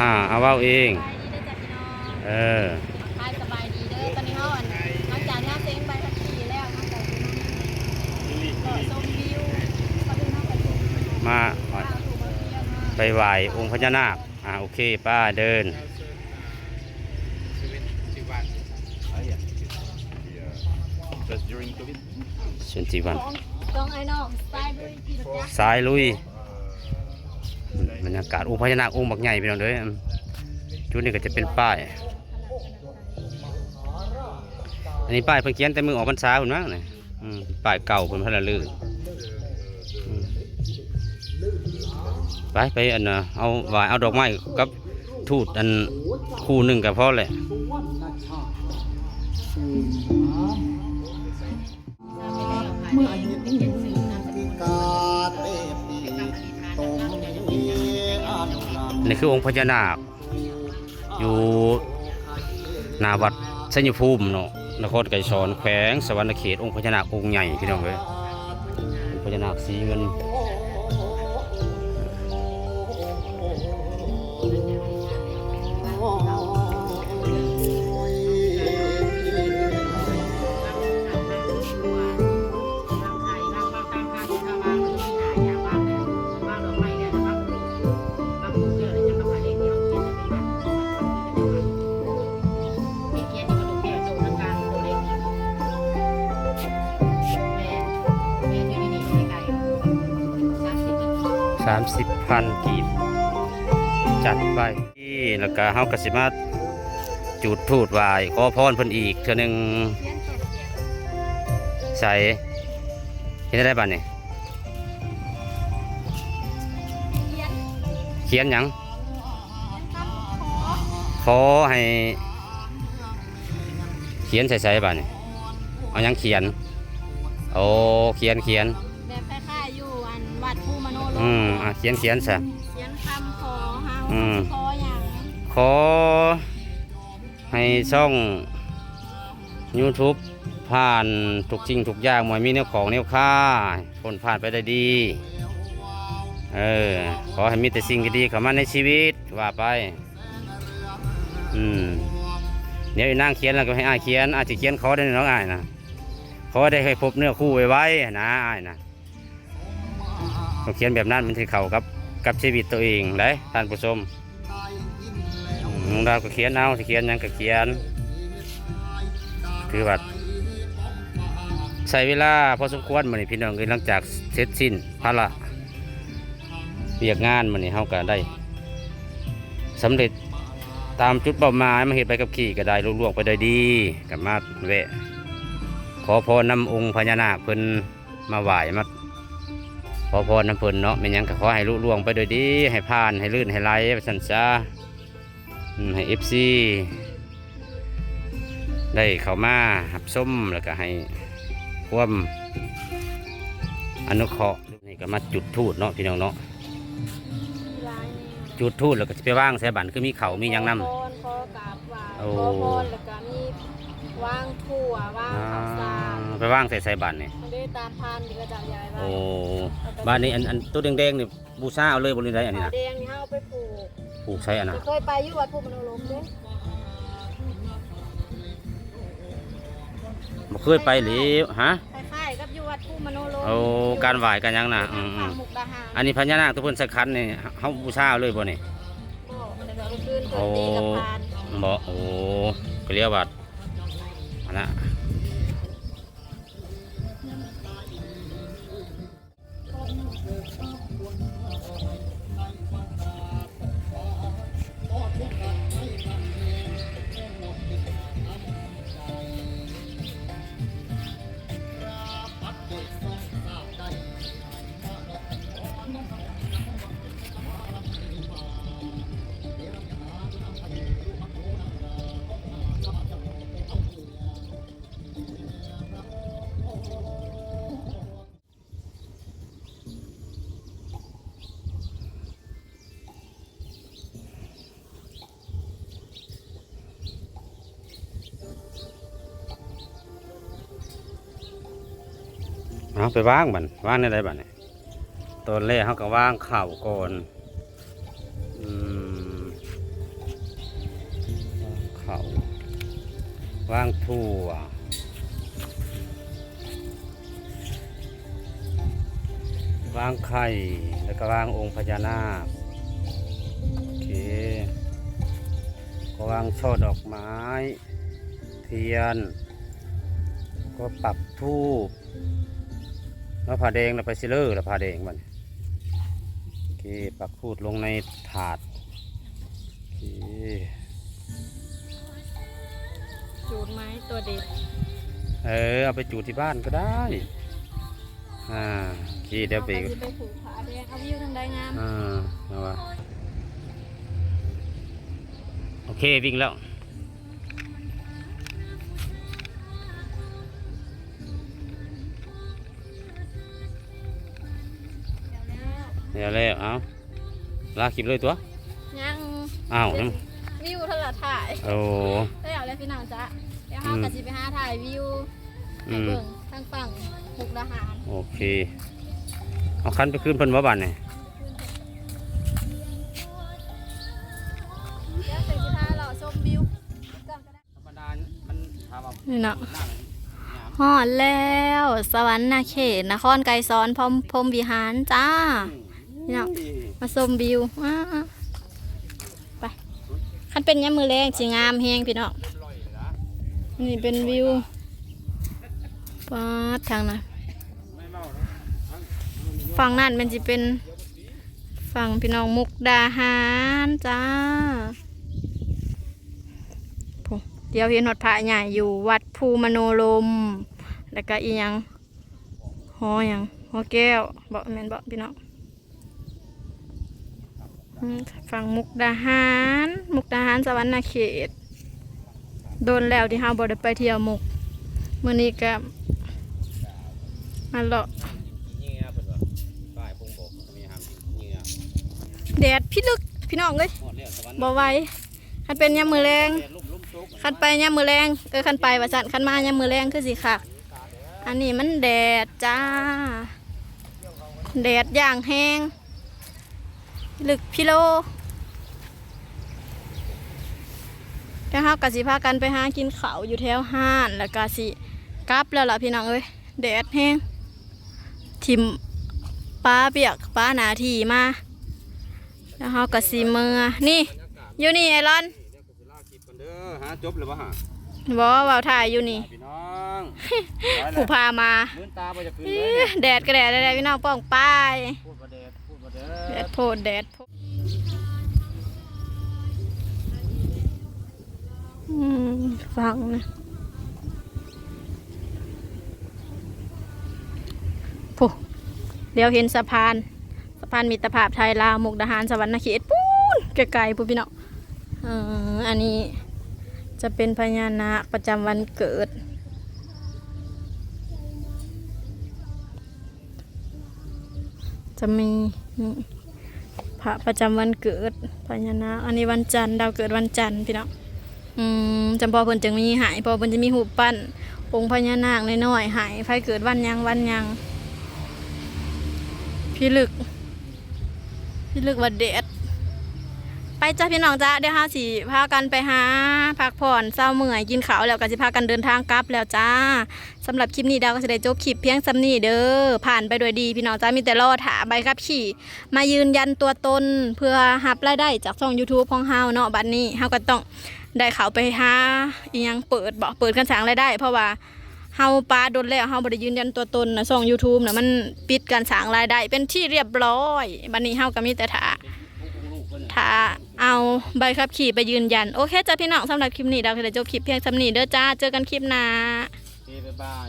อ่าเอาเว้าเองสบายดีเด้อจ้ะพี่น้องเออทายสบายดีเด้อตอนนี้เฮาอันหลังจากที่เฮาเซ็งไปทักทีแล้วเฮาก็สิก็ชมวิวก็ดูเฮาก็สิมาข้าวถูกมาเที่ยวมาไปไหว้องค์พญานาคอ่าโอเคป้าเดิน Just during COVID. ส่วนจีวันของของไอ้น้องสายด้วยพี่จ๊ะสายลุย บรรยากาศองค์พญานาคองค์บักใหญ่พี่น้องเด้อจุดนี้ก็จะเป็นป้าย อันนี้ป้ายเพิ่นเขียนแต่มือออกพรรษาพุ่นมั้งนี่อืมป้ายเก่าเพิ่นพนละลือไปไปอันน่ะเอาไวายเอาดอกไม้กับทูดอันคู่หนึ่งกับพ่อแหละเมื่ออายุ นี่คือองค์พญานาค อยู่นาวัดชัยภูมิเนาะนครไก่สอนแขวงสวรรณเขตองค์พญานาคองค์ใหญ่พี่น้องเลยองค์พญานาคสีเงิน สิบพันกีบจัดไปที่แล้วก็เฮากสิมาจุดทูดไหวายขอพรเพิ่นอีกเทื่อนึงใส่เห็นได้บ้านนี่เขียนหยังขอให้ เขียนใส่ใส่บ้านนี่เอาหยังเขียนโอ้เขียนเขียน อืมอะเขียนเขียนซะเขียนคำขอเฮาอืมขออย่างขอ ให้ช่อง YouTube ผ่านทุกจริงทุกอย่างหมวยมีแนวของแนวค่าผลผ่านไปได้ดี เออ ขอให้มีแต่สิ่งดีๆเข้ามาในชีวิตว่าไป อืมเดี๋ยวอีนางเขียนแล้วก็ให้อายเขียนอาจจะเขียนขอได้น้องอายนะขอได้ให้พบเนื้อคู่ไว้ๆนะอายนะ ต้องเขียนแบบนั้นมันถึงเข้ากับกับชีวิตตัวเองได้ท่านผู้ชมเราก็เขียนเอาเขียนยังก็เขียน คือว่าใช้เวลาพอสมควรมันนี่พี่น้องเลยหลังจากเสร็จสิ้นภาระเรียกงานมันนี่เฮาก็ได้สำเร็จตามจุดเป้าหมายมาเห็ดไปกับขี่ก็ได้ลุล่วงไปได้ดีกับมาแวะ ขอพรนำองค์พญานาคเพิ่นมาไหว้มา ขอพรนำเพิ่นเนาะเป็นหยังก็ขอให้ลุล่วงไปโดยดี ให้ผ่านให้ลื่นให้ไหลไปสันซาอืมให้เอฟซีได้เข้ามาหับส้มแล้วก็ให้ความอนุเคราะห์นี่ก็มาจุดทูดเนาะพี่น้องเนาะร้ายนี่จุดทูดแล้วก็จะไปว่างใส่บันคือมีเขามีหยังนำขอพรขอกราบไหว้โอ้ขอพรแล้วก็มีวางถั่ววางอ่าข้าวสารไปว่างใส่ใส่บันนี่มันได้ ตามพานที่กระจายยายไว้โอ้บ้านนี้อันอันตัวแดงๆนี่บูชาเอาเลยบริเวณใดอันนี้ขานะแดงนี่เฮาเอาไปปลูกปลูกใช้อันนะเคยไปอยู่วัดภูมิโนโลมเด้บ่เคยไปหรือฮะคล้ายๆกับอยู่วัดภูมิโนโลมโอ้การไหว้กันยังนะอืมอืทามงมุกดาหารอันนี้พญานาคทุกคนสักคันนี่เฮาบูชาเอาเลยบ่นี่ ก็มันได้เอาไปคืนเกิดตีกับพาน บ่โอ้ก็เรียกว่า เอาไปว่างบันว่างในใดบันนี่ตอนแรกเขาก็ว่างเข่าก่อนอืมเข่าว่างทั่ววางไข่แล้วก็ว่างองค์พญานาคโอเคก็วางช่อดอกไม้ เทียน ก็ปักทูบ แล้วผ้าแดงแล้วไปซิเลอร์แล้วผ้าแดงมันโอเคปักพูดลงในถาดโอเคจูดไม้ตัวเด็ดเออเอาไปจูดที่บ้านก็ได้อ่าโอเคเดี๋ยวไปอาไปผูกผาแดงเอาวิวทางใดงามอ่าเอาวะโอเควิ่งแล้ว ดี๋ยวเลยเอาลากคลิปเลยตัวยังอ้าวนั่นวิวเท่าไหร่ถ่ายโอ้ได้เอาแล้วพี่น้องจ๊ะเดี๋ยวเฮาอืมกะสิไปหาถ่ายวิวอืให้มเบิ่งทางฝั่งมุกดาหารโอเค เอาคันไปขึ้นเพิ่นว่าบ้านนี่เดี๋ยวใส่กีตาร์เราชมวิวก่อนก็ได้ธรรมดามันถามว่านี่เนาะหน้าไหนฮอดแล้ว สวรรค์นาเขตนครไกรสอนพรหมพรหมวิหารจ้า พี่น้องมาชมวิวอ้าไปคันเป็นยามมือแรงสิงามแฮงพี่น้องนี่เป็นวิวปาดทางนะฝั่งนั้นมันจะเป็นฝั่งพี่น้องมุกดาหารจ้าพูเดี๋ยวเห็นหอดพระใหญ่อยู่วัดภูมโนลม แล้วก็อีหยังหอหยังหอแก้วบอกแม่นบอกพี่น้องอืม ฝั่งมุกดาหาร มุกดาหารสวรรค์เขต โดนแล้วที่เฮาบ่ได้ไปเที่ยวมุกมื้อนี้ก็มาเลาะเงี้ยเพิ่นว่าป้ายพงบอกมีหามเงี้ยแดดพี่ลึกพี่น้องเอ้ยหมดแล้วบ่ไหวคันเป็นยามมือแรงคันไปยามมือแรงเออคันไปว่าซั่นคันมายามมือแรงคือสิคักอันนี้มันแดดจ้า แดดอย่างแห้ง ลึกพี่โลเดี๋ยวเฮาก็สิพากันไปหากินข้าวอยู่แถวห้านแล้วก็สิกลับแล้วล่ะพี่น้องเอ้ยแดดแห้งทิมป้าเปียกป้าหนาทีมาแล้วเฮาก็สิเมือนี่ อยู่นี่ไอรอนลากคลิปกันเด้อหาจบแล้วบ่ฮะบอว่าถ่ายอยู่นี่พี่น้องผู้พามามื้นตาบ่จะคืนเอ๊เลยะแดดก็แดดแดดพี่น้องป้องป้าย แดดพูดแดดดดโพดแดดโพดอืมฟังนะผู้เดี๋ยวเห็นสะพาน สะพานมิตรภาพไทยลาวมุกดาหารสวรรค์เขตปูนไกลๆพูพี่น้องเอออันนี้จะเป็นพญานาคประจำวันเกิด จะมีนี่พระประจำวันเกิดพญานาคอันนี้วันจันทร์ดาวเกิดวันจันทร์พี่น้องอืมจำพอเพิ่นจึงมีหายพอเพิ่นจะมีหูปั้นองค์พญานาคน้อยๆหายไฟเกิดวันยังวันยังพี่ลึกพี่ลึกว่าเด็ด จ้าพี่น้องจ้าเดี๋ยวห้าสีพากันไปหาพักผ่อนเศร้าเมื่อยกินข้าวแล้วก็สิพากันเดินทางกลับแล้วจ้าสำหรับคลิปนี้ดาวก็จะได้จบคลิปเพียงซ้ำนี้เด้อผ่านไปโดยดีพี่น้องจ้ามีแต่รอถาใบขับขี่ มายืนยันตัวตนเพื่อหับรายได้จากช่อง YouTube ของเฮาเนาะบัดนี้เฮาก็ต้องได้เขาไปหาอียังเปิดบอกเปิดกันสางรายได้ เพราะว่าเฮาปลาโดนแล้วเฮาบ่ได้ยืนยันตัวตนนะช่อง YouTube น่ะมันปิดการสางรายได้ เป็นที่เรียบร้อยบัดนี้เฮาก็มีแต่ถาถา เอาใบขับขี่ไปยืนยัน โอเคจ้าพี่น้องสำหรับคลิปนี้ดาวก็ได้จบคลิปเพียงสำนีเด้อจ้า เจอกันคลิปหน้า โอเคบ๊ายบาย